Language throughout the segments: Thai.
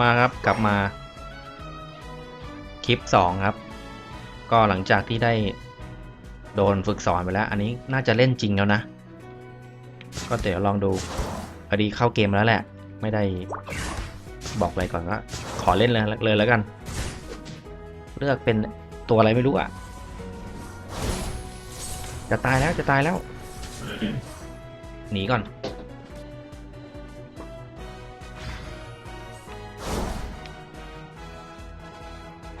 มาครับกลับมาคลิปสองครับ ก็หลังจากที่ได้โดนฝึกสอนไปแล้ว อันนี้น่าจะเล่นจริงแล้วนะ ก็เดี๋ยวลองดูพอดีเข้าเกมแล้วแหละ ไม่ได้บอกอะไรก่อนก็ขอเล่นเลยเลยแล้วกัน เลือกเป็นตัวอะไรไม่รู้อะ จะตายแล้วจะตายแล้ว หนีก่อน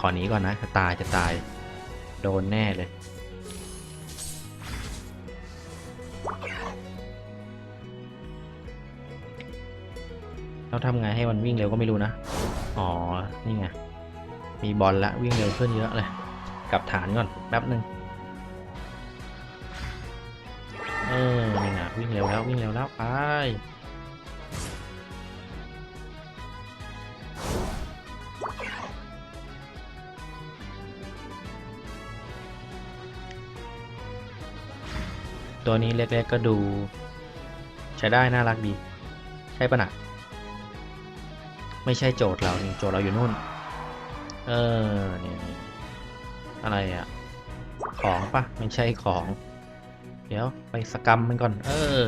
ขอหนีก่อนนะจะตายจะตาย โดนแน่เลย เราทำไงให้มันวิ่งเร็วก็ไม่รู้นะ อ๋อ นี่ไง มีบอลละวิ่งเร็วขึ้นเยอะเลย กลับฐานก่อนแป๊บหนึ่งเออนี่ไงวิ่งเร็วแล้ววิ่งเร็วแล้วไป ตัวนี้เล็กๆก็ดู ใช้ได้น่ารักดี ใช่ปะนะไม่ใช่โจทย์เรานี่โจทย์เราอยู่นู่น เออเนี่ยอะไรอะของปะไม่ใช่ของ เดี๋ยวไปสกรรมมันก่อน เออ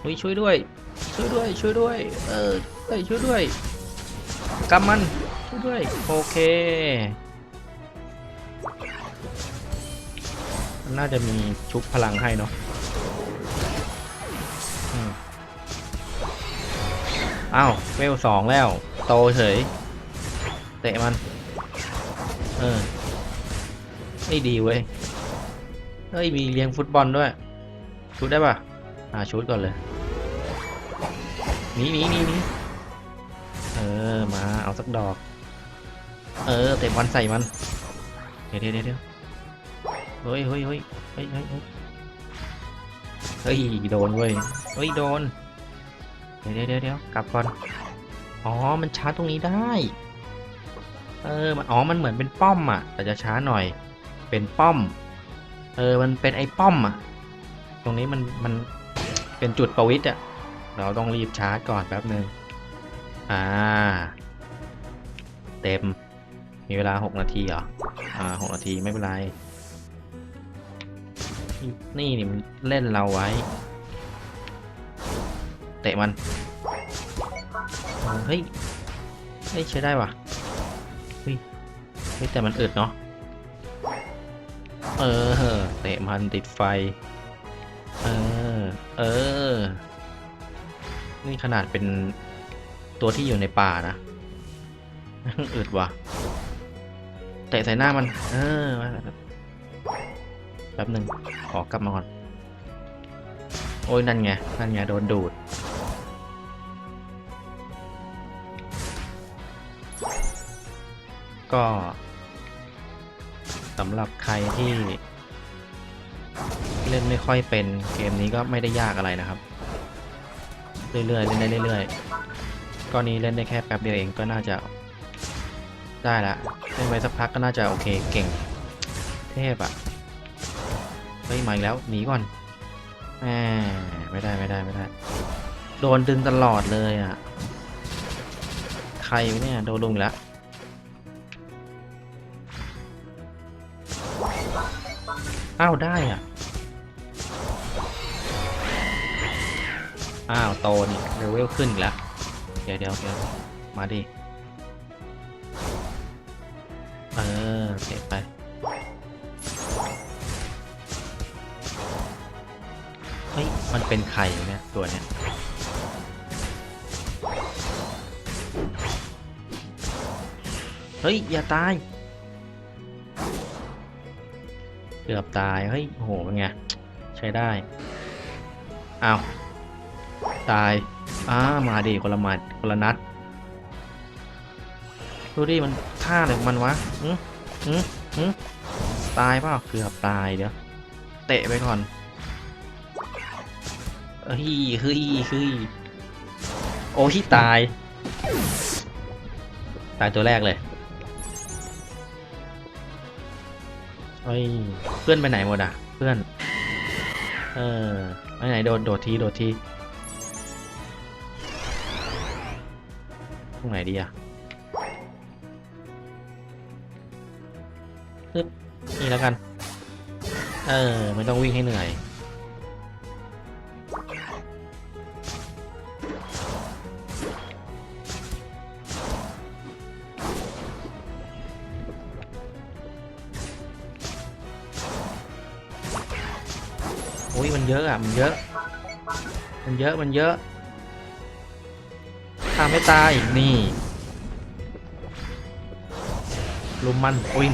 เฮ้ยช่วยด้วย ช่วยด้วย ช่วยด้วย เออเฮ้ยช่วยด้วยกำมัน ช่วยด้วย โอเค น่าจะมีชุบพลังให้เนาะอ้าวเวลสองแล้ว โตเฉย เตะมัน เออไม่ดีเว้ย เฮ้ย มีเลี้ยงฟุตบอลด้วย ชุดได้ปะอ่าชุดก่อนเลยหนีหนีหนีหนีเออ มาเอาสักดอก เออ เตะบอลใส่มัน เดี๋ยวเดี๋ยวเดี๋ยว เฮ้ยเฮ้ยเฮ้ยเฮ้ยเฮ้ยเฮ้ยเฮ้ยโดนเว้ยเฮ้ยโดนเดี๋ยวเดี๋ยวเดี๋ยวเดี๋ยวกลับก่อน อ๋อ มันชาร์จตรงนี้ได้ เออ มัน อ๋อ มันเหมือนเป็นป้อมอะ แต่จะช้าหน่อย เป็นป้อม เออ มันเป็นไอ้ป้อมอะ ตรงนี้มัน มัน เป็นจุดประวิตรอะ เราต้องรีบชาร์จก่อนแป๊บหนึ่งอ่า เต็ม มีเวลา 6 นาทีเหรอ อ่า 6 นาทีไม่เป็นไร นี่นี่มันเล่นเราไว้ เตะมัน เฮ้ยเฮ้ยใช้ได้ว่ะเฮ้ยเฮ้ยแต่มันอึดเนาะ เออ เตะมันติดไฟ เออ เออ นี่ขนาดเป็นตัวที่อยู่ในป่านะ อึดว่ะ เตะใส่หน้ามัน เออ แป๊บหนึ่งขอกลับมาก่อน โอ้ยนั่นไง นั่นไง โดนดูด ก็สำหรับใครที่ เล่นไม่ค่อยเป็นเกมนี้ก็ไม่ได้ยากอะไรนะครับ เรื่อยๆ เล่นได้เรื่อยๆก็นี้เล่นได้แค่แป๊บเดียวเองก็น่าจะได้ละเล่นไปสักพักก็น่าจะโอเคเก่ง เทพอะ เฮ้ยมาอีกแล้วหนีก่อนแหมไม่ได้ไม่ได้ไม่ได้ โดนดึงตลอดเลยอะ ใครเนี่ยโดนลุงแล้วอ้าวได้อะ อ้าวโตนี่เลเวลขึ้นอีกแล้ว เดี๋ยวเดี๋ยวเดี๋ยวมาดิ เออเก็บไป มันเป็นไข่เนี่ยตัวเนี้ยเฮ้ย อย่าตาย เกือบตาย เฮ้ยโหเป็นไง ใช้ได้อ้าวตาย อ้า มาดิคนละมัดคนละนัด ดูดิ มันท่าอะไรของมันวะหืมหืมหืมตายเปล่าเกือบตายเดี๋ยว เตะไปก่อน เฮ้ยเฮ้ยเฮ้ยโอ้ที่ตาย ตายตัวแรกเลยเฮ้ยเพื่อนไปไหนหมดอะ เพื่อน เออไปไหนโดดโดดทีโดดทีตรงไหนดีอะนี่แล้วกัน เออไม่ต้องวิ่งให้เหนื่อย มันเยอะ มันเยอะ มันเยอะทำให้ตายนี่ลุมมันอุ้ย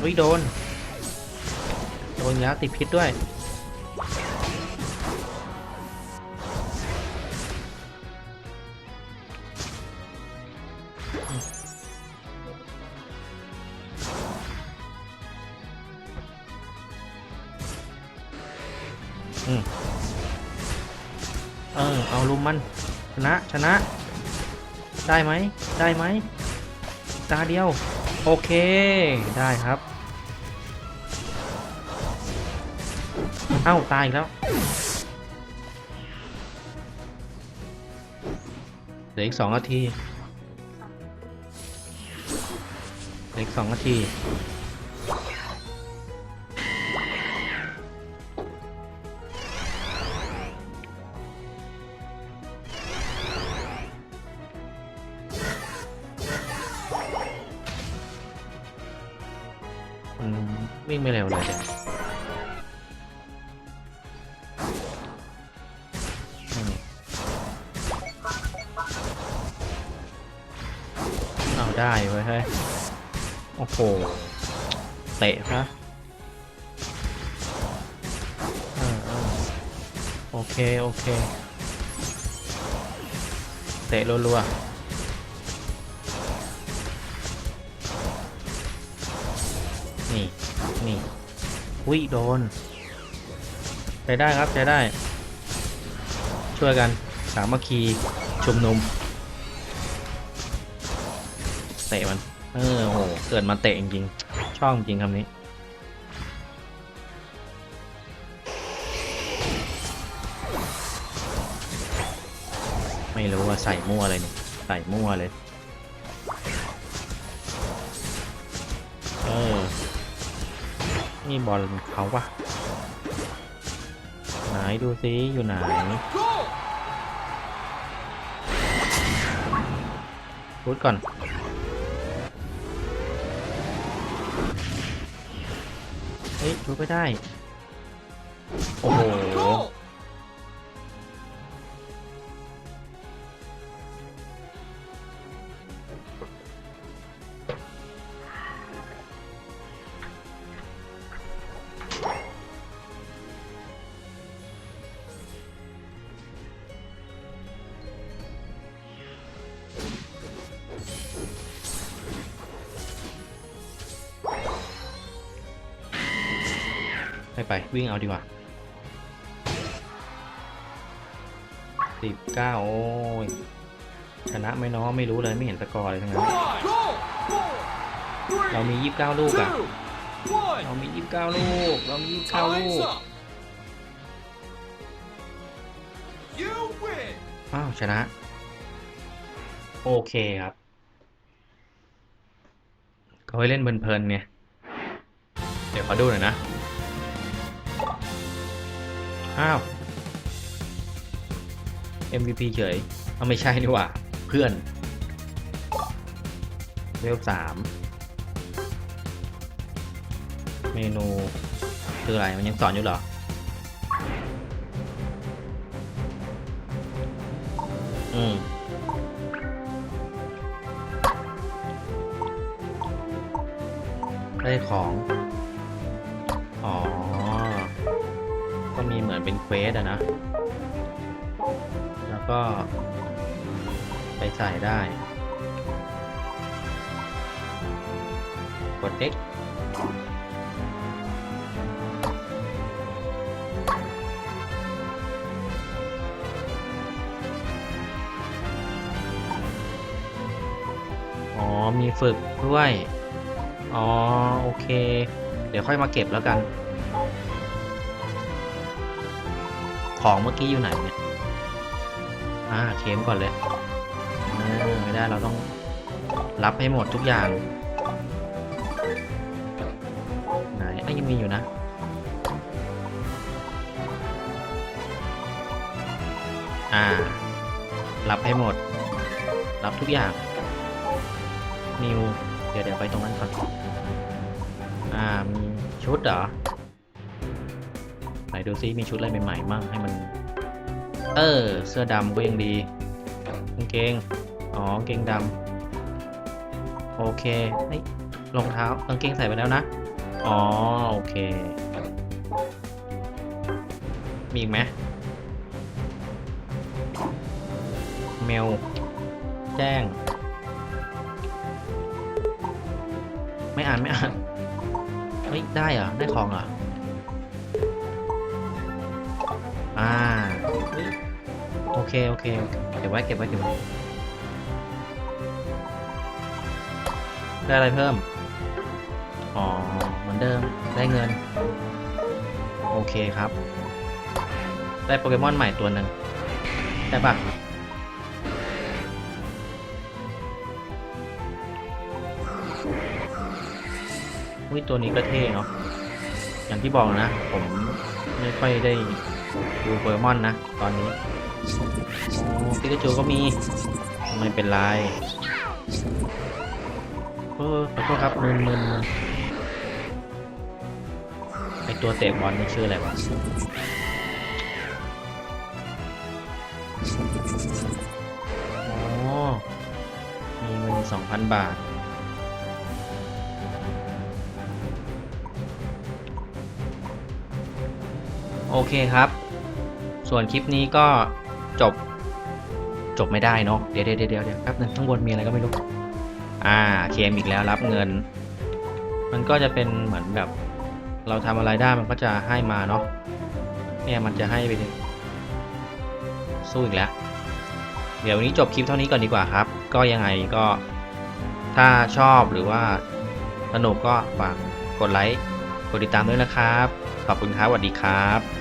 อุ้ยโดน โดนยาติดพิษด้วย เออเอาลุมมัน ชนะชนะ ได้ไหมได้ไหมตาเดียว โอเค ได้ครับ เอ้า ตายอีกแล้วเหลืออีกสองนาทีเหลืออีกสองนาที วิ่งไม่เร็วเลยเดี๋ยวเอาได้เว้ยเฮ้ยโอ้โห เตะซะเออเอโอเค โอเค เตะรัวๆ นี่นี่วิโดนใช้ได้ครับใช้ได้ ช่วยกันสามัคคีชุมนุมเตะมันเออโหเกิดมาเตะจริงๆชอบจริงคำนี้ไม่รู้ว่าใส่มั่วอะไรเนี่ยใส่มั่วเลย นี่บอลเขาปะไหนดูซิอยู่ไหนพูดก่อนเฮ้ยพูดไม่ได้ โอ้โห ไม่ไปวิ่งเอาดีกว่าสิบเก้าโอ้ยชนะไมเน้อไม่รู้เลยไม่เห็นสกอร์เลยทั้งนั้นเรามียี่สิบเก้าลูกอะเรามียี่สิบเก้าลูก เรามียี่สิบเก้าลูกอ้าวชนะ โอเคครับเขาให้เล่นเพลินๆไงเดี๋ยวขอดูหน่อยนะ อ้าว MVP เฉย เอาไม่ใช่นี่หว่า เพื่อนเวลสามเมนูคืออะไร มันยังสอนอยู่เหรอ อืมได้ของ เป็นเควสอะนะ แล้วก็ ไปใส่ได้ กด X อ๋อ มีฝึกด้วย อ๋อ โอเค เดี๋ยวค่อยมาเก็บแล้วกัน ของเมื่อกี้อยู่ไหนเนี่ย อ่าเค็มก่อนเลยเออไม่ได้เราต้องรับให้หมดทุกอย่างไหนอะยังมีอยู่นะอ่า รับให้หมด รับทุกอย่าง นิว เดี๋ยวเดี๋ยวไปตรงนั้นก่อน อ่า มีชุดเหรอ ไหนดูซิมีชุดอะไรใหม่ๆมั่งให้มัน เออ เสื้อดำก็ยังดีกางเกง อ๋อกางเกงดำโอเคเฮ้รองเท้ากางเกงใส่ไปแล้วนะ อ๋อ โอเค มีอีกไหมเมล แจ้ง ไม่อ่านไม่อ่าน เฮ้ย ได้เหรอ ได้ของเหรอ อ่า โอเค โอเค เก็บไว้ เก็บไว้ เก็บไว้ ได้อะไรเพิ่ม อ๋อ เหมือนเดิม ได้เงิน โอเคครับ ได้โปเกมอนใหม่ตัวหนึ่งใช่ปะอุ้ยตัวนี้ก็เท่เนาะอย่างที่บอกนะ ผมไม่ค่อยได้ ดูโปเกมอนนะ ตอนนี้ปิกาจูก็มี ไม่เป็นไรเออขอโทษครับมึนมึนไอตัวเตะบอลนี่ชื่ออะไรวะอ๋อมีเงินสองพันบาท โอเคครับ ส่วนคลิปนี้ก็จบจบไม่ได้เนาะเดี๋ยวเดี๋ยวเดี๋ยวแป๊บนึงข้างบนมีอะไรก็ไม่รู้อ่าเคมอีกแล้วรับเงิน มันก็จะเป็นเหมือนแบบ เราทำอะไรได้มันก็จะให้มาเนาะเนี่ยมันจะให้ไปเลยสู้อีกแล้ว เดี๋ยววันนี้จบคลิปเท่านี้ก่อนดีกว่าครับ ก็ยังไงก็ถ้าชอบหรือว่าสนุกก็ฝากกดไลค์กดติดตามด้วยนะครับ ขอบคุณครับสวัสดีครับ